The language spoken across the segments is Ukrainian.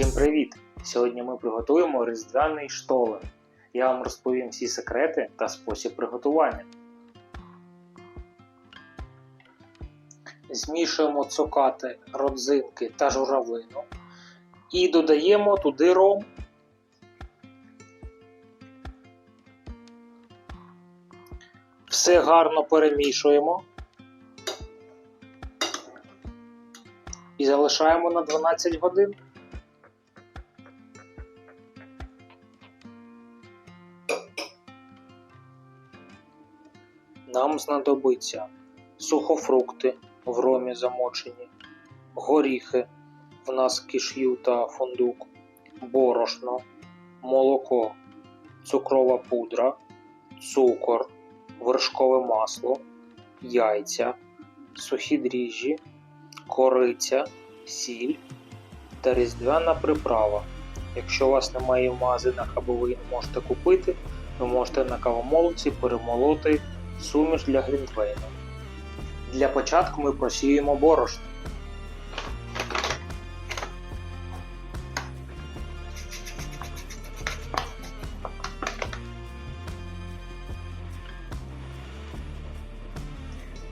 Всім привіт! Сьогодні ми приготуємо різдвяний штолен. Я вам розповім всі секрети та спосіб приготування. Змішуємо цукати, родзинки та журавлину і додаємо туди ром. Все гарно перемішуємо і залишаємо на 12 годин. Нам знадобиться сухофрукти в ромі замочені, горіхи, в нас киш'ю та фундук, борошно, молоко, цукрова пудра, цукор, вершкове масло, яйця, сухі дріжджі, кориця, сіль та різдвяна приправа. Якщо у вас немає в магазинах або ви можете купити, ви можете на кавомолці перемолоти суміш для глінтвейну. Для початку ми просіємо борошно.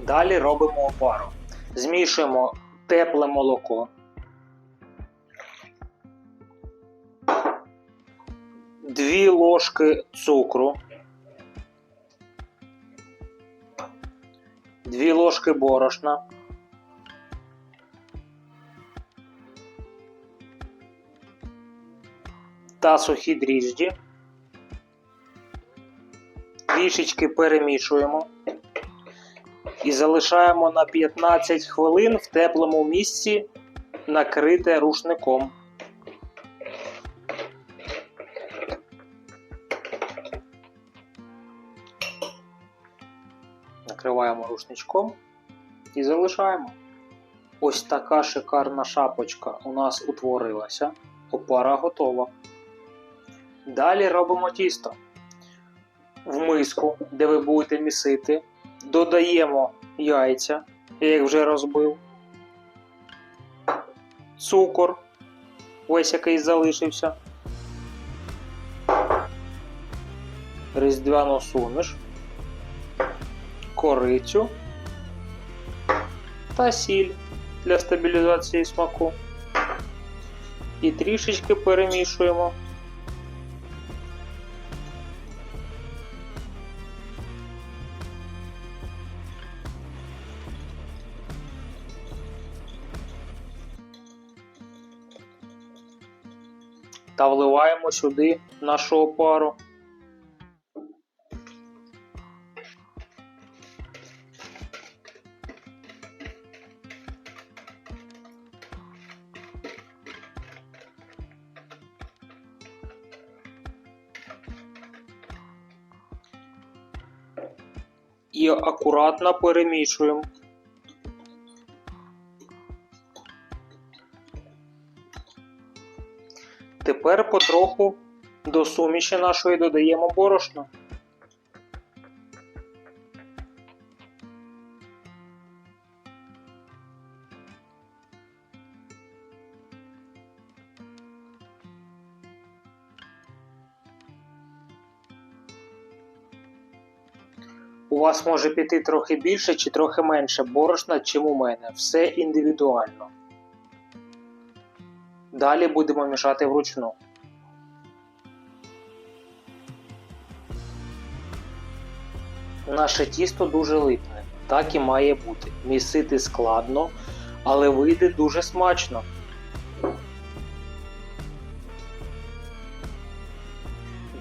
Далі робимо опару. Змішуємо тепле молоко. Дві ложки цукру. Дві ложки борошна. Та сухі дріжджі. Трішечки перемішуємо і залишаємо на 15 хвилин в теплому місці накрите рушником. Накриваємо рушничком і залишаємо. Ось така шикарна шапочка у нас утворилася. Опара готова. Далі робимо тісто. В миску, де ви будете місити, додаємо яйця, я їх вже розбив, цукор, ось який залишився, різдвяну суміш, корицю та сіль для стабілізації смаку. І трішечки перемішуємо. та вливаємо сюди нашу опару. І акуратно перемішуємо. Тепер потроху до суміші нашої додаємо борошно. У вас може піти трохи більше чи трохи менше борошна, чим у мене. Все індивідуально. Далі будемо мішати вручну. Наше тісто дуже липне, так і має бути. Місити складно, але вийде дуже смачно.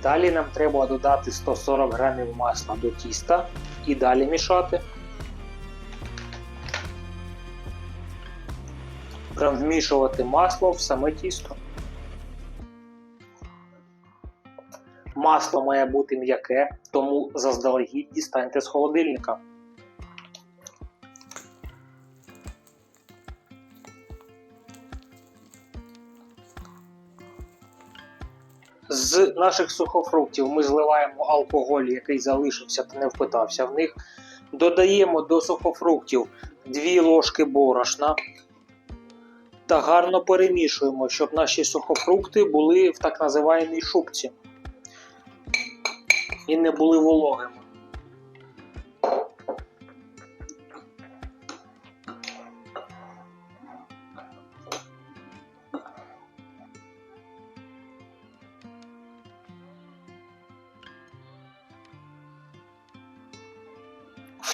Далі нам треба додати 140 грамів масла до тіста і далі мішати. Вмішувати масло в саме тісто. Масло має бути м'яке, тому заздалегідь дістаньте з холодильника. З наших сухофруктів ми зливаємо алкоголь, який залишився та не впитався в них. Додаємо до сухофруктів 2 ложки борошна, та гарно перемішуємо, щоб наші сухофрукти були в так називаємій шубці і не були вологими.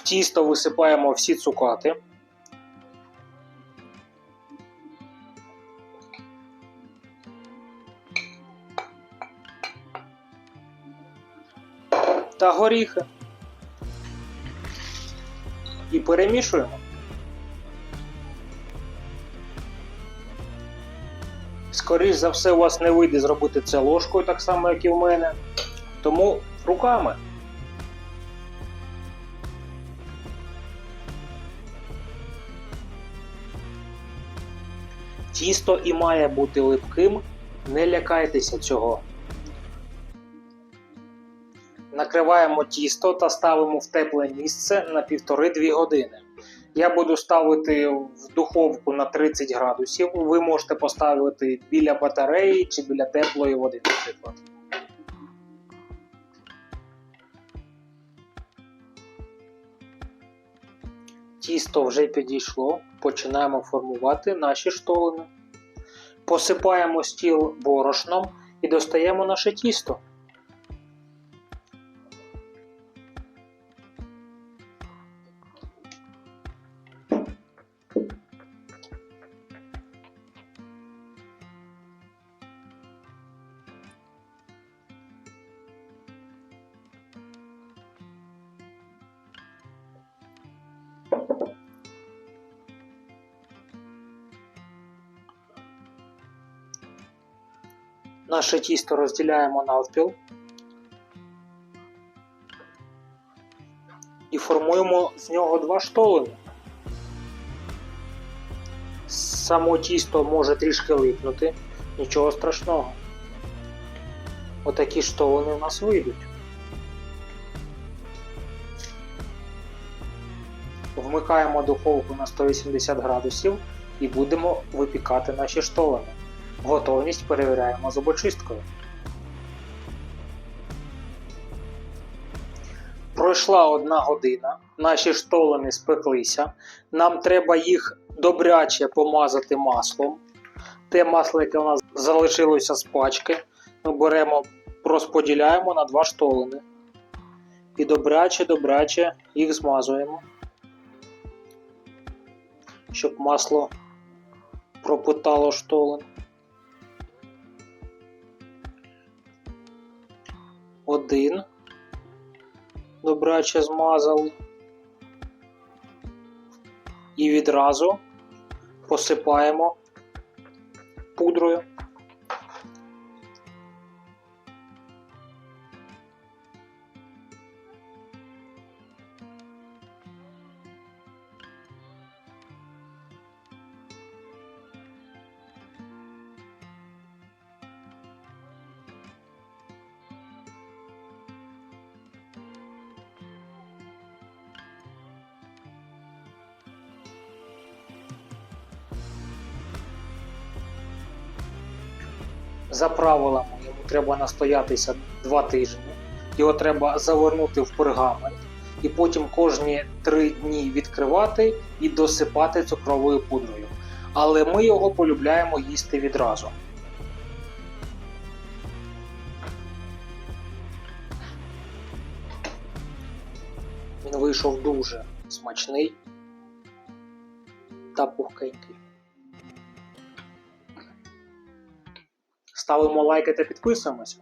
Тісто висипаємо всі цукати. Та горіхи. І перемішуємо. Скоріш за все, у вас не вийде зробити це ложкою, так само, як і в мене. Тому руками. Тісто і має бути липким, не лякайтеся цього. Накриваємо тісто та ставимо в тепле місце на 1,5-2 години. Я буду ставити в духовку на 30 градусів. Ви можете поставити біля батареї чи біля теплої води, наприклад. Тісто вже підійшло, починаємо формувати наші штолини. Посипаємо стіл борошном і достаємо наше тісто. Наше тісто розділяємо навпіл і формуємо з нього два штолини. Само тісто може трішки липнути, нічого страшного. Отакі штолини у нас вийдуть. Вмикаємо духовку на 180 градусів і будемо випікати наші штолини. Готовність перевіряємо зубочисткою. Пройшла одна година, наші штолини спеклися. Нам треба їх добряче помазати маслом. Те масло, яке у нас залишилося з пачки, ми беремо, розподіляємо на два штолини. І добряче-добряче їх змазуємо, щоб масло пропитало штолен. Один. Добряче змазали. І відразу посипаємо пудрою. За правилами йому треба настоятися 2 тижні. Його треба завернути в пергамент і потім кожні 3 дні відкривати і досипати цукровою пудрою. Але ми його полюбляємо їсти відразу. Він вийшов дуже смачний та пухкенький. Ставимо лайки та підписуємося.